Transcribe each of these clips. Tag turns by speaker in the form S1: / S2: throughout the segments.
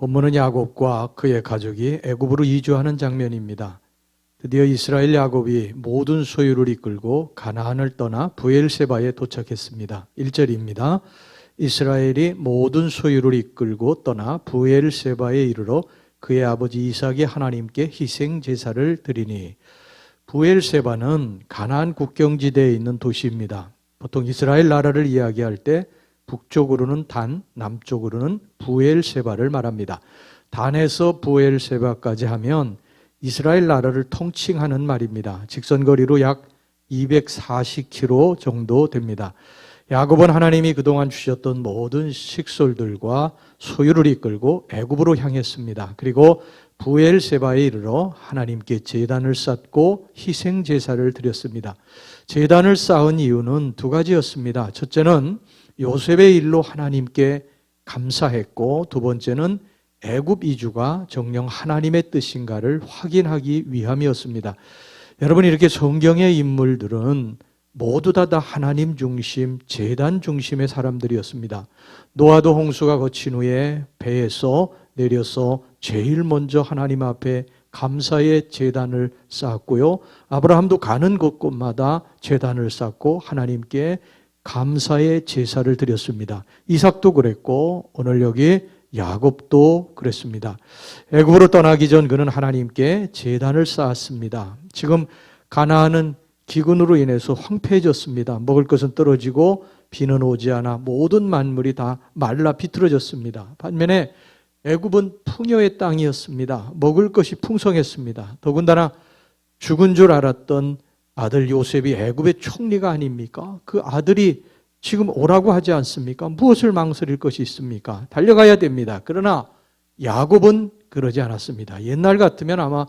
S1: 본문은 야곱과 그의 가족이 애굽으로 이주하는 장면입니다. 드디어 이스라엘 야곱이 모든 소유를 이끌고 가나안을 떠나 부엘세바에 도착했습니다. 1절입니다. 이스라엘이 모든 소유를 이끌고 떠나 부엘세바에 이르러 그의 아버지 이삭이 하나님께 희생 제사를 드리니 부엘세바는 가나안 국경지대에 있는 도시입니다. 보통 이스라엘 나라를 이야기할 때 북쪽으로는 단, 남쪽으로는 부엘세바를 말합니다. 단에서 부엘세바까지 하면 이스라엘 나라를 통칭하는 말입니다. 직선거리로 약 240km 정도 됩니다. 야곱은 하나님이 그동안 주셨던 모든 식솔들과 소유를 이끌고 애굽으로 향했습니다. 그리고 부엘세바에 이르러 하나님께 제단을 쌓고 희생 제사를 드렸습니다. 제단을 쌓은 이유는 두 가지였습니다. 첫째는 요셉의 일로 하나님께 감사했고 두 번째는 애굽 이주가 정령 하나님의 뜻인가를 확인하기 위함이었습니다. 여러분 이렇게 성경의 인물들은 모두 다, 다 하나님 중심, 재단 중심의 사람들이었습니다. 노아도 홍수가 거친 후에 배에서 내려서 제일 먼저 하나님 앞에 감사의 재단을 쌓았고요. 아브라함도 가는 곳곳마다 재단을 쌓고 하나님께 감사의 제사를 드렸습니다. 이삭도 그랬고 오늘 여기 야곱도 그랬습니다. 애굽으로 떠나기 전 그는 하나님께 제단을 쌓았습니다. 지금 가나안은 기근으로 인해서 황폐해졌습니다. 먹을 것은 떨어지고 비는 오지 않아 모든 만물이 다 말라 비틀어졌습니다. 반면에 애굽은 풍요의 땅이었습니다. 먹을 것이 풍성했습니다. 더군다나 죽은 줄 알았던 아들 요셉이 애굽의 총리가 아닙니까? 그 아들이 지금 오라고 하지 않습니까? 무엇을 망설일 것이 있습니까? 달려가야 됩니다. 그러나 야곱은 그러지 않았습니다. 옛날 같으면 아마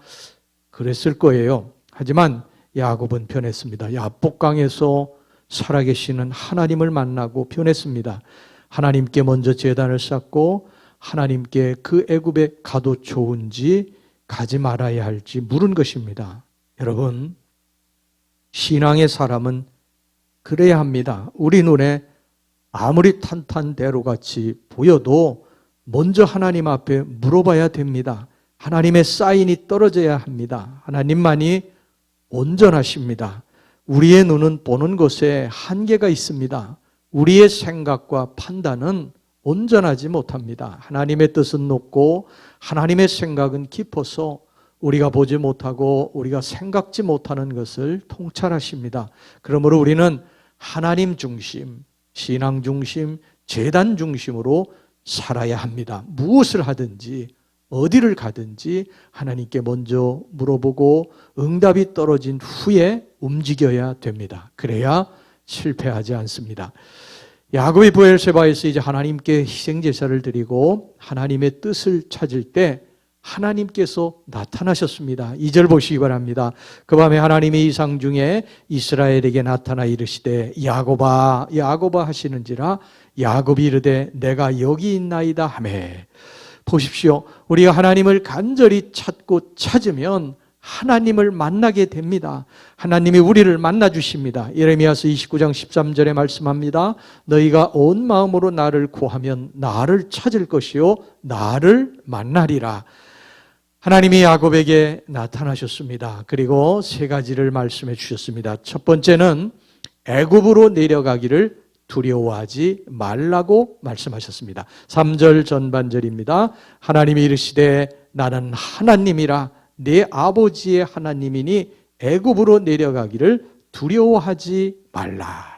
S1: 그랬을 거예요. 하지만 야곱은 변했습니다. 야복강에서 살아계시는 하나님을 만나고 변했습니다. 하나님께 먼저 제단을 쌓고 하나님께 그 애굽에 가도 좋은지 가지 말아야 할지 물은 것입니다. 여러분 신앙의 사람은 그래야 합니다. 우리 눈에 아무리 탄탄대로 같이 보여도 먼저 하나님 앞에 물어봐야 됩니다. 하나님의 사인이 떨어져야 합니다. 하나님만이 온전하십니다. 우리의 눈은 보는 것에 한계가 있습니다. 우리의 생각과 판단은 온전하지 못합니다. 하나님의 뜻은 높고 하나님의 생각은 깊어서 우리가 보지 못하고 우리가 생각지 못하는 것을 통찰하십니다. 그러므로 우리는 하나님 중심, 신앙 중심, 재단 중심으로 살아야 합니다. 무엇을 하든지 어디를 가든지 하나님께 먼저 물어보고 응답이 떨어진 후에 움직여야 됩니다. 그래야 실패하지 않습니다. 야곱이 부엘세바에서 이제 하나님께 희생 제사를 드리고 하나님의 뜻을 찾을 때 하나님께서 나타나셨습니다. 2절 보시기 바랍니다. 그 밤에 하나님이 이상 중에 이스라엘에게 나타나 이르시되 야곱아 야곱아 하시는지라 야곱이 이르되 내가 여기 있나이다 하매 보십시오. 우리가 하나님을 간절히 찾고 찾으면 하나님을 만나게 됩니다. 하나님이 우리를 만나 주십니다. 예레미야서 29장 13절에 말씀합니다. 너희가 온 마음으로 나를 구하면 나를 찾을 것이요 나를 만나리라. 하나님이 야곱에게 나타나셨습니다. 그리고 세 가지를 말씀해 주셨습니다. 첫 번째는 애굽으로 내려가기를 두려워하지 말라고 말씀하셨습니다. 3절 전반절입니다. 하나님이 이르시되 나는 하나님이라 내 아버지의 하나님이니 애굽으로 내려가기를 두려워하지 말라.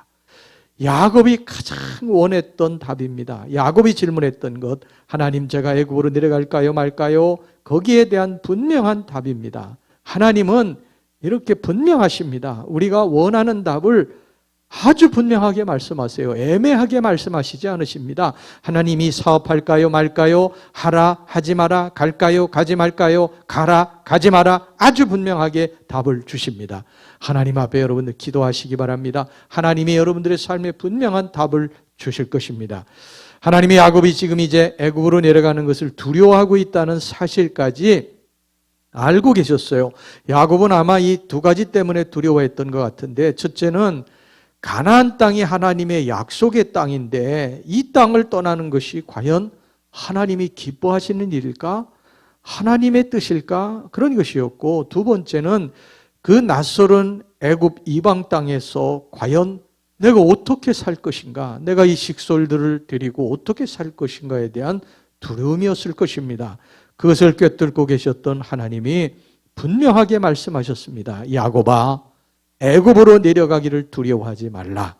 S1: 야곱이 가장 원했던 답입니다. 야곱이 질문했던 것, 하나님 제가 애굽으로 내려갈까요 말까요? 거기에 대한 분명한 답입니다. 하나님은 이렇게 분명하십니다. 우리가 원하는 답을 아주 분명하게 말씀하세요. 애매하게 말씀하시지 않으십니다. 하나님이 사업할까요, 말까요? 하라, 하지 마라, 갈까요, 가지 말까요? 가라, 가지 마라. 아주 분명하게 답을 주십니다. 하나님 앞에 여러분들 기도하시기 바랍니다. 하나님이 여러분들의 삶에 분명한 답을 주실 것입니다. 하나님이 야곱이 지금 이제 애굽으로 내려가는 것을 두려워하고 있다는 사실까지 알고 계셨어요. 야곱은 아마 이 두 가지 때문에 두려워했던 것 같은데 첫째는 가나안 땅이 하나님의 약속의 땅인데 이 땅을 떠나는 것이 과연 하나님이 기뻐하시는 일일까? 하나님의 뜻일까? 그런 것이었고 두 번째는 그 낯설은 애굽 이방 땅에서 과연 내가 어떻게 살 것인가? 내가 이 식솔들을 데리고 어떻게 살 것인가에 대한 두려움이었을 것입니다. 그것을 꿰뚫고 계셨던 하나님이 분명하게 말씀하셨습니다. 야고바 애굽으로 내려가기를 두려워하지 말라.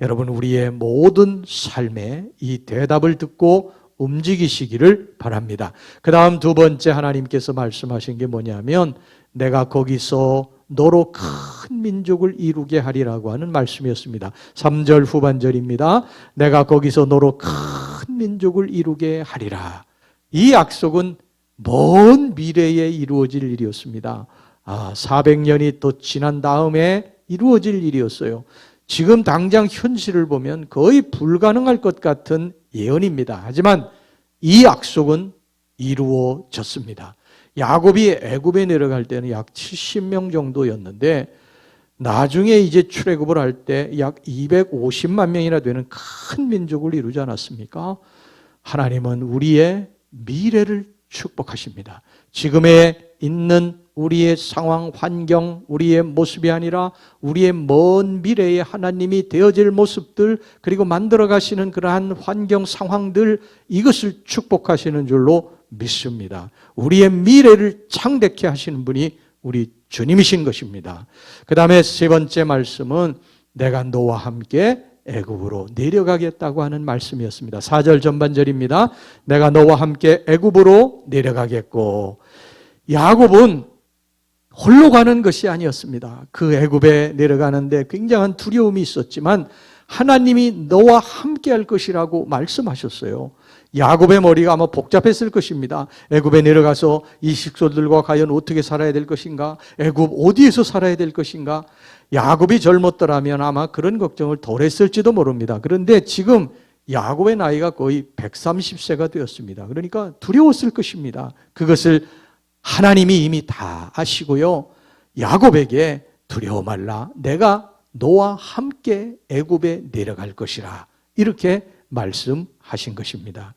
S1: 여러분 우리의 모든 삶에 이 대답을 듣고 움직이시기를 바랍니다. 그 다음 두 번째 하나님께서 말씀하신 게 뭐냐면 내가 거기서 너로 큰 민족을 이루게 하리라고 하는 말씀이었습니다. 3절 후반절입니다. 내가 거기서 너로 큰 민족을 이루게 하리라. 이 약속은 먼 미래에 이루어질 일이었습니다. 아, 400년이 또 지난 다음에 이루어질 일이었어요. 지금 당장 현실을 보면 거의 불가능할 것 같은 예언입니다. 하지만 이 약속은 이루어졌습니다. 야곱이 애굽에 내려갈 때는 약 70명 정도였는데 나중에 이제 출애굽을 할 때 약 250만 명이나 되는 큰 민족을 이루지 않았습니까? 하나님은 우리의 미래를 축복하십니다. 지금에 있는 우리의 상황, 환경, 우리의 모습이 아니라 우리의 먼 미래에 하나님이 되어질 모습들, 그리고 만들어 가시는 그러한 환경, 상황들, 이것을 축복하시는 줄로 믿습니다. 우리의 미래를 창대케 하시는 분이 우리 주님이신 것입니다. 그 다음에 세 번째 말씀은 내가 너와 함께 애굽으로 내려가겠다고 하는 말씀이었습니다. 4절 전반절입니다. 내가 너와 함께 애굽으로 내려가겠고 야곱은 홀로 가는 것이 아니었습니다. 그 애굽에 내려가는데 굉장한 두려움이 있었지만 하나님이 너와 함께 할 것이라고 말씀하셨어요. 야곱의 머리가 아마 복잡했을 것입니다. 애굽에 내려가서 이 식소들과 과연 어떻게 살아야 될 것인가? 애굽 어디에서 살아야 될 것인가? 야곱이 젊었더라면 아마 그런 걱정을 덜 했을지도 모릅니다. 그런데 지금 야곱의 나이가 거의 130세가 되었습니다. 그러니까 두려웠을 것입니다. 그것을 하나님이 이미 다 아시고요. 야곱에게 두려워 말라. 내가 너와 함께 애굽에 내려갈 것이라. 이렇게 말씀하신 것입니다.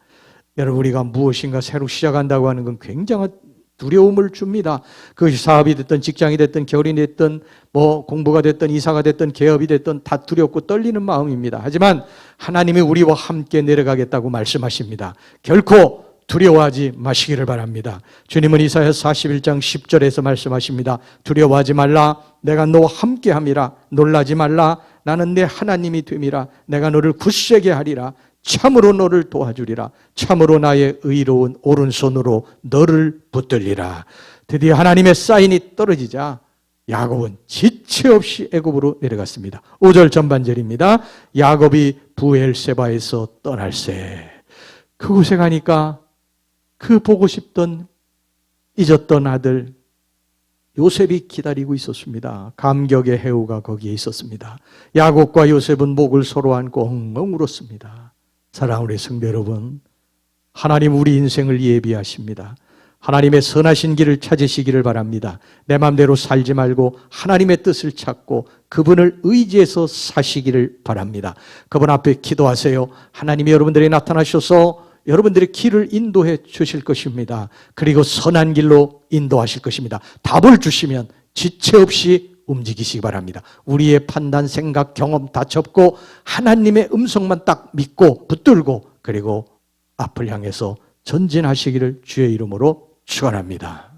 S1: 여러분 우리가 무엇인가 새로 시작한다고 하는 건 굉장한 두려움을 줍니다. 그것이 사업이 됐든 직장이 됐든 결혼이 됐든 뭐 공부가 됐든 이사가 됐든 개업이 됐든 다 두렵고 떨리는 마음입니다. 하지만 하나님이 우리와 함께 내려가겠다고 말씀하십니다. 결코 두려워하지 마시기를 바랍니다. 주님은 이사야 41장 10절에서 말씀하십니다. 두려워하지 말라. 내가 너와 함께 함이라. 놀라지 말라. 나는 내 하나님이 됨이라. 내가 너를 굳세게 하리라. 참으로 너를 도와주리라. 참으로 나의 의로운 오른손으로 너를 붙들리라. 드디어 하나님의 사인이 떨어지자 야곱은 지체 없이 애굽으로 내려갔습니다. 5절 전반절입니다. 야곱이 부엘세바에서 떠날세. 그곳에 가니까 그 보고 싶던 잊었던 아들 요셉이 기다리고 있었습니다. 감격의 해우가 거기에 있었습니다. 야곱과 요셉은 목을 서로 안고 엉엉 울었습니다. 사랑하는 성도 여러분, 하나님 우리 인생을 예비하십니다. 하나님의 선하신 길을 찾으시기를 바랍니다. 내 마음대로 살지 말고 하나님의 뜻을 찾고 그분을 의지해서 사시기를 바랍니다. 그분 앞에 기도하세요. 하나님이 여러분들이 나타나셔서 여러분들의 길을 인도해 주실 것입니다. 그리고 선한 길로 인도하실 것입니다. 답을 주시면 지체 없이 움직이시기 바랍니다. 우리의 판단, 생각, 경험 다 접고 하나님의 음성만 딱 믿고 붙들고 그리고 앞을 향해서 전진하시기를 주의 이름으로 축원합니다.